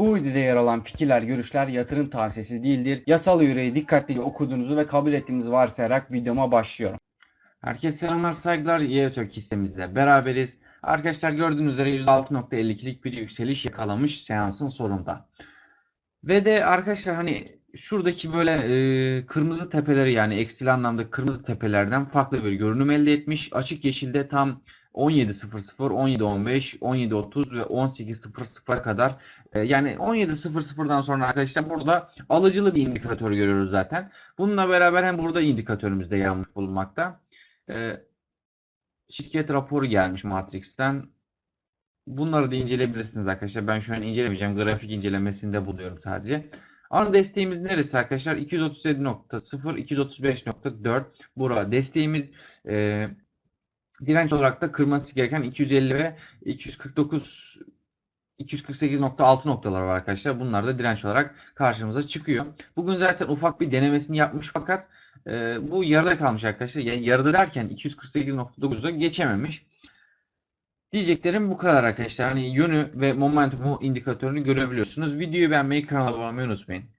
Bu videoda yer alan fikirler, görüşler yatırım tavsiyesi değildir. Yasal yüreği dikkatlice okuduğunuzu ve kabul ettiğinizi varsayarak videoma başlıyorum. Herkese selamlar saygılar. YTÖK hissemizde beraberiz. Arkadaşlar gördüğünüz üzere %6.52'lik bir yükseliş yakalamış seansın sonunda. Ve de arkadaşlar hani şuradaki böyle e, kırmızı tepeleri yani eksili anlamda kırmızı tepelerden farklı bir görünüm elde etmiş. Açık yeşilde tam 17.00, 17.15, 17.30 ve 18.00'a kadar e, yani 17.00'dan sonra arkadaşlar burada alıcılı bir indikatör görüyoruz zaten. Bununla beraber hem burada indikatörümüzde yanmış bulunmakta. E, şirket raporu gelmiş Matrix'ten. Bunları da inceleyebilirsiniz arkadaşlar. Ben şu an incelemeyeceğim. Grafik incelemesinde buluyorum sadece. Ana desteğimiz neresi arkadaşlar? 237.0, 235.4. Bura desteğimiz e, direnç olarak da kırması gereken 250 ve 249 248.6 noktalar var arkadaşlar. Bunlar da direnç olarak karşımıza çıkıyor. Bugün zaten ufak bir denemesini yapmış fakat e, bu yarıda kalmış arkadaşlar. Yani yarıda derken 248.9'a geçememiş. Diyeceklerim bu kadar arkadaşlar. Hani yönü ve momentumu indikatörünü görebiliyorsunuz. Videoyu beğenmeyi, kanala abone olmayı unutmayın.